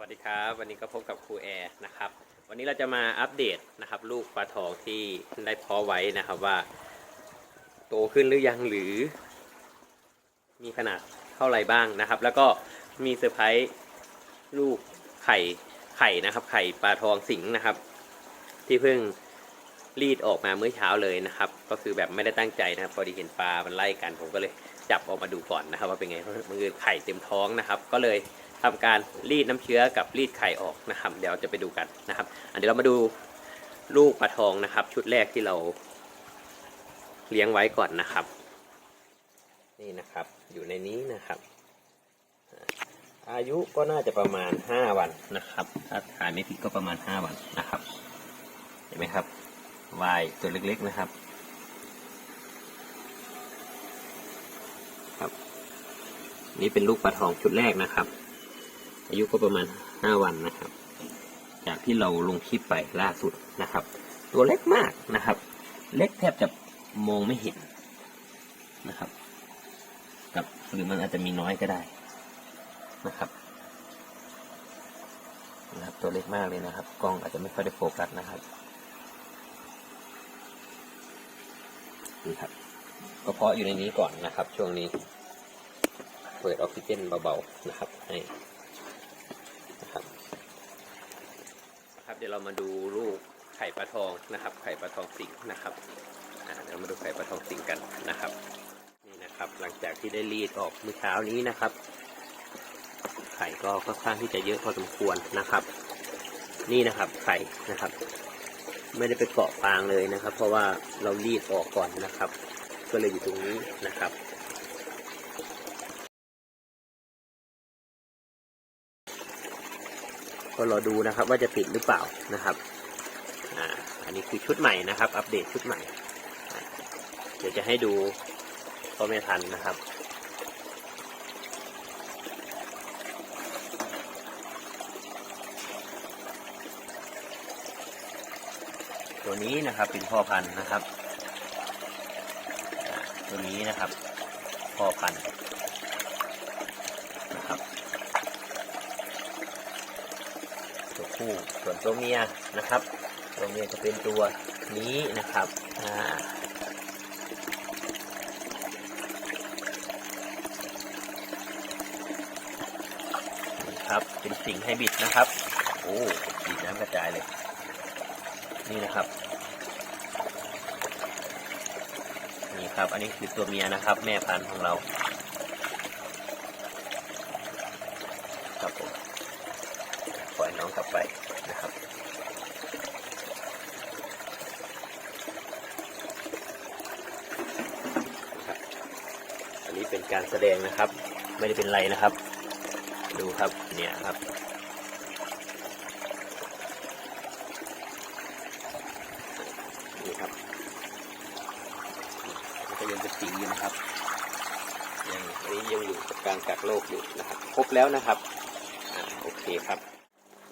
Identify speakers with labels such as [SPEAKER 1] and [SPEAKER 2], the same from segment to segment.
[SPEAKER 1] วัสดีครับ วันนี้ก็พบกับครูแอร์นะครับ วันนี้เราจะมาอัปเดตนะครับ ลูกปลาทองที่ได้เพาะไว้นะครับว่า โตขึ้นหรือยังหรือ มีขนาดเท่าไหร่บ้างนะครับ แล้วก็มีเซอร์ไพรส์ลูกไข่ไข่นะครับ ไข่ปลาทองสิงนะครับ ที่เพิ่งรีดออกมาเมื่อเช้าเลยนะครับ ก็คือแบบไม่ได้ตั้งใจนะครับ พอดีเห็นปลามันไล่กันผมก็เลยจับออกมาดูก่อนนะครับ ว่าเป็นไงเพราะมันคือไข่เต็มท้องนะครับ ก็เลย ทำการรีดน้ำเชื้อกับรีดไข่ออกนะครับ เดี๋ยวจะไปดูกันนะครับอันเดี๋ยวเรามาดูลูกปลาทองนะครับ ชุดแรกที่เราเลี้ยงไว้ก่อนนะครับ นี่นะครับอยู่ในนี้นะครับ อายุก็น่าจะประมาณ 5 วันนะครับ ถ้าขายไม่ผิดก็ประมาณ 5 วันนะครับ เห็นไหมครับวายตัวเล็กๆนะครับครับ นี่เป็นลูกปลาทองชุดแรกนะครับ อายุก็ประมาณ 5 วันนะครับ จากที่เราลงคลิปไปล่าสุดนะครับ ตัวเล็กมากนะครับ เล็กแทบจะมองไม่เห็นนะครับ กับหรือมันอาจจะมีน้อยก็ได้นะครับนะครับ ตัวเล็กมากเลยนะครับ กล้องอาจจะไม่ค่อยได้โฟกัสนะครับนี่ครับก็เพาะอยู่ในนี้ก่อนนะครับ ช่วงนี้ เปิดออกซิเจนเบาๆนะครับ ให้นะครับ ครับ เดี๋ยวเรามาดูลูกไข่ปลาทองนะครับ ไข่ปลาทองสิงห์นะครับเดี๋ยวเรามาดูไข่ปลาทองสิงห์กันนะครับ นี่นะครับ หลังจากที่ได้รีดออกเมื่อเช้านี้นะครับ ไข่ก็ค่อนข้างที่จะเยอะพอสมควรนะครับ นี่นะครับไข่นะครับ ไม่ได้ไปเกาะปางเลยนะครับ เพราะว่าเรารีดออกก่อนนะครับ ก็เลยอยู่ตรงนี้นะครับ ก็รอดูนะครับว่าจะติดหรือเปล่านะครับอ่าอันนี้คือชุดใหม่นะครับ อัปเดตชุดใหม่ เดี๋ยวจะให้ดูก็ไม่ทันนะครับตัวนี้นะครับเป็นพ่อพันธุ์นะครับ ตัวนี้นะครับ พ่อพันธุ์นะครับ ตัวผู้ส่วนตัวเมียนะครับ ตัวเมียจะเป็นตัวนี้นะครับอ่านี่ครับเป็นสิงให์ไฮบริดนะครับ โอ้สีน้ำกระจายเลย นี่นะครับ นี่ครับ อันนี้คือตัวเมียนะครับ แม่พันธุ์ของเรา ครับผม ปล่ อยน้องกลับไปนะครับ อันนี้เป็นการแสดงนะครับ ไม่ได้เป็นไรนะครับ ดูครับเนี่ยครับนี่ครับมันก็ยังเป็นสีนะครับยังอันนี้ยังอยู่กับการกักโรคอยู่นะครับ ครบแล้วนะครับโอเคครับ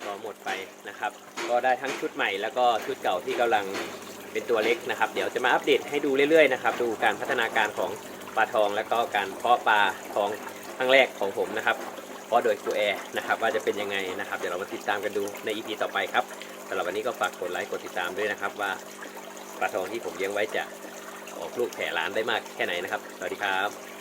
[SPEAKER 1] ก็หมดไปนะครับ ก็ได้ทั้งชุดใหม่แล้วก็ชุดเก่าที่กำลังเป็นตัวเล็กนะครับ เดี๋ยวจะมาอัปเดตให้ดูเรื่อยๆนะครับ ดูการพัฒนาการของปลาทองแล้วก็การเพาะปลาทองครั้งแรกของผมนะครับเพาะโดยครูแอร์นะครับว่าจะเป็นยังไงนะครับเดี๋ยวเรามาติดตามกันดูใน EP ต่อไปครับสำหรับวันนี้ก็ฝากกดไลค์กดติดตามด้วยนะครับ ว่าปลาทองที่ผมเลี้ยงไว้จะออกลูกแผ่ล้านได้มากแค่ไหนนะครับ สวัสดีครับ